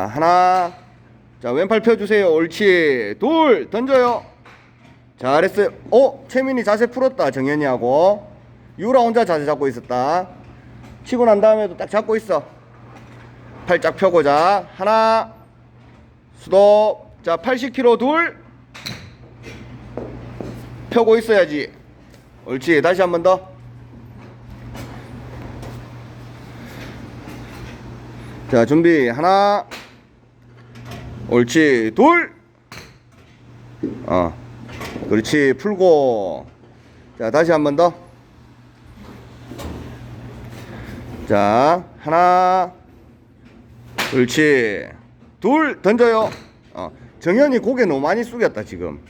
자, 하나. 자, 왼팔 펴주세요. 옳지. 둘. 던져요. 잘했어요. 어? 최민이 자세 풀었다. 정현이하고. 유라 혼자 자세 잡고 있었다. 치고 난 다음에도 딱 잡고 있어. 팔쫙 펴고 자. 하나. 수도. 자, 80kg 둘. 펴고 있어야지. 옳지. 다시 한 번 더. 자, 준비. 하나. 옳지. 둘. 어. 그렇지. 풀고. 자, 다시 한 번 더. 자, 하나. 그렇지. 둘. 던져요. 어. 정현이 고개 너무 많이 숙였다, 지금.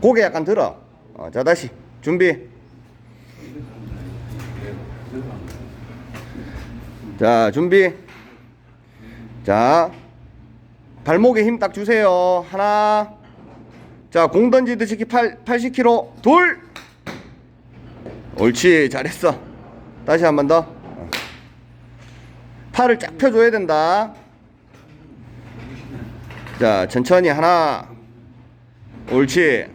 고개 약간 들어. 어, 자, 다시. 준비. 자, 준비. 자, 발목에 힘 딱 주세요. 하나. 자, 공 던지듯이 8, 80kg. 둘. 옳지. 잘했어. 다시 한 번 더. 어. 팔을 쫙 펴줘야 된다. 자, 천천히 하나. 옳지.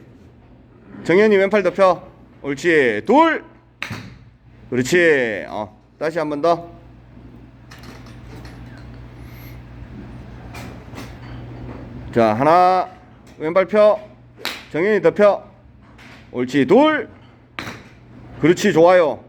정현이 왼팔 더 펴. 옳지. 둘. 그렇지. 어. 다시 한 번 더. 자, 하나. 왼발 펴. 정현이 더 펴. 옳지. 둘. 그렇지. 좋아요.